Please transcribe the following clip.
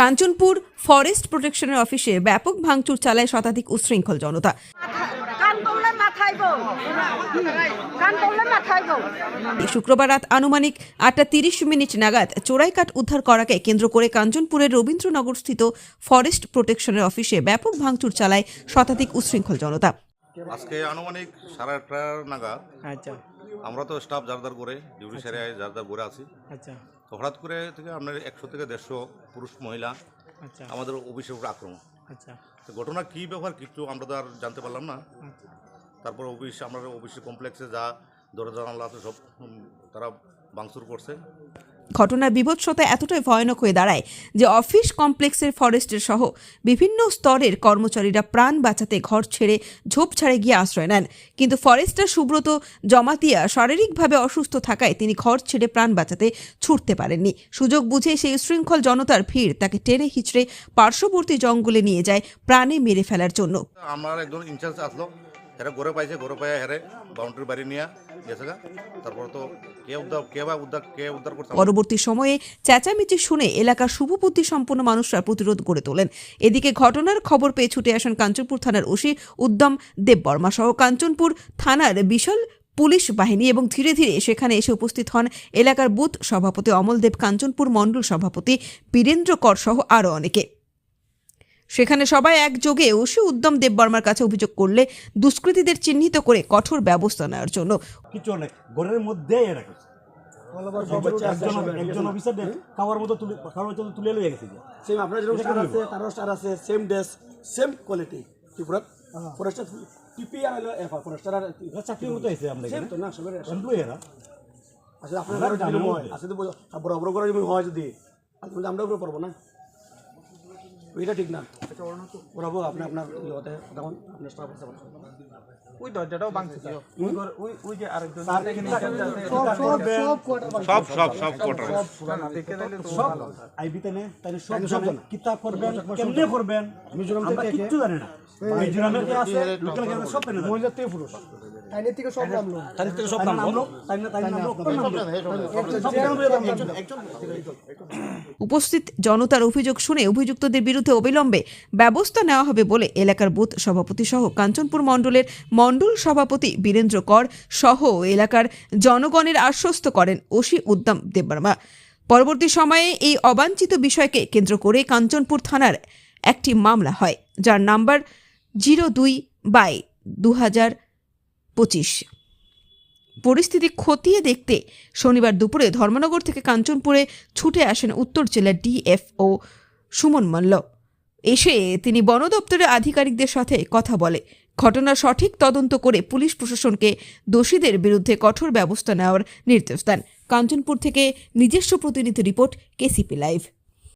Kanchanpur forest প্রোটেকশনের অফিসে ব্যাপক ভাঙচুর চালায় শতাধিক উচ্ছৃঙ্খল জনতা। শুক্রবার রাত আনুমানিক আটটা তিরিশ মিনিট নাগাদ চোরাইকাঠ উদ্ধার করাকে কেন্দ্র করে কাঞ্চনপুরের রবীন্দ্রনগরস্থিত ফরেস্ট প্রোটেকশনের অফিসে ব্যাপক ভাঙচুর চালায় শতাধিক উচ্ছৃঙ্খল জনতা। আজকে আনুমানিক সাড়ে আটটা নাগাদ আচ্ছা। আমরা তো স্টাফ যার করে ডিউটি সেরে যার যার করে আছি। আচ্ছা। তো হঠাৎ করে থেকে আপনার একশো থেকে দেড়শো পুরুষ মহিলা আচ্ছা। আমাদের অফিসের উপর আক্রমণ। আচ্ছা। তো ঘটনা কী ব্যাপার কিছু আমরা তো আর জানতে পারলাম না। তারপর অফিস আমরা অফিসের কমপ্লেক্সে যা দরজা জানালা আছে সব তারা ভাঙচুর করছে। ঘটনার বিভৎসতা এতটাই ভয়ানক হয়ে দাঁড়ায় যে অফিস কমপ্লেক্সের ফরেস্টের সহ বিভিন্ন স্তরের কর্মচারীরা প্রাণ বাঁচাতে ঘর ছেড়ে ঝোপ ঝোপঝাড়ে গিয়ে আশ্রয় নেন। কিন্তু ফরেস্টার সুব্রত জমাতিয়া শারীরিকভাবে অসুস্থ থাকায় তিনি ঘর ছেড়ে প্রাণ বাঁচাতে ছুটতে পারেননি। সুযোগ বুঝে সেই শৃঙ্খল জনতার ভিড় তাকে টেনে হিচড়ে পার্শ্ববর্তী জঙ্গলে নিয়ে যায় প্রাণে মেরে ফেলার জন্য। আমার একজন ইনচার্জ আসলো হেরে ঘরে পাইছে ঘরে পাইয়া হেরে বাউন্ডারি বাড়ি নিয়ে গেছে। তারপর তো কে উদ্ধার কে বা উদ্ধার কে উদ্ধার করছে পরবর্তী সময়ে চেঁচামেচি শুনে এলাকার শুভবুদ্ধি সম্পন্ন মানুষরা প্রতিরোধ গড়ে তোলেন। এদিকে ঘটনার খবর পেয়ে ছুটে আসেন কাঞ্চনপুর থানার ওসি উদ্যম দেববর্মা সহ কাঞ্চনপুর থানার বিশাল পুলিশ বাহিনী এবং ধীরে ধীরে সেখানে এসে উপস্থিত হন এলাকার বুথ সভাপতি অমল দেব কাঞ্চনপুর মণ্ডল সভাপতি বীরেন্দ্র কর সহ আরও অনেকে। সেখানে সবাই একযোগে ওসি উদ্যম দেববর্মার কাছে অভিযোগ করলে দুষ্কৃতীদের চিহ্নিত করে কঠোর ব্যবস্থা নেওয়ার জন্য। কিছু ঘরের মধ্যে এটা একজন একজন অফিসার খাওয়ার মতো তুলে খাওয়ার মতো তুলে লয়ে গেছে সেম আপনার যেরকম স্টার আছে তারও স্টার আছে সেম ড্রেস সেম কোয়ালিটি ত্রিপুরাত ফরেস্টার টিপি আর হলো এফআর ফরেস্টার আর চাকরির মতো আছে আমরা সেম তো না সবের আসলে আপনার হয় বড় বড় বড় করে যদি হয় যদি আমরা উপরে পারব না। ওইটা ঠিক না। পড়াবো আপনি আপনার ইয়েতে তখন আপনার স্টাফ আছে ওই দরজাটাও ভাঙছে ওই ওই ওই যে আরেকজন সব সব সব কোটার সব আইবিতে নে তাই সব কিতা করবেন কেমনে করবেন মিজোরাম থেকে কিচ্ছু জানে না। মিজোরামে কি আছে লোকাল সব জানে। মহিলা থেকে পুরুষ? তাইনের থেকে সব নামলো তাই থেকে সব নামলো তাই না তাই নাম উপস্থিত জনতার অভিযোগ শুনে অভিযুক্তদের বিরুদ্ধে অবিলম্বে ব্যবস্থা নেওয়া হবে বলে এলাকার বুথ সভাপতি সহ কাঞ্চনপুর মণ্ডলের মণ্ডল সভাপতি বীরেন্দ্র কর সহ এলাকার জনগণের আশ্বস্ত করেন ওসি উদ্যম দেববর্মা পরবর্তী সময়ে এই অবাঞ্ছিত বিষয়কে কেন্দ্র করে কাঞ্চনপুর থানার একটি মামলা হয় যার নাম্বার জিরো দুই বাই দু হাজার পঁচিশ। পরিস্থিতি খতিয়ে দেখতে শনিবার দুপুরে ধর্মনগর থেকে কাঞ্চনপুরে ছুটে আসেন উত্তর জেলার ডিএফও সুমন মল্ল এসে তিনি বন দপ্তরের আধিকারিকদের সাথে কথা বলে। ঘটনার সঠিক তদন্ত করে পুলিশ প্রশাসনকে দোষীদের বিরুদ্ধে কঠোর ব্যবস্থা নেওয়ার নির্দেশ দেন। কাঞ্চনপুর থেকে নিজস্ব প্রতিনিধি রিপোর্ট, কেসিপি লাইভ।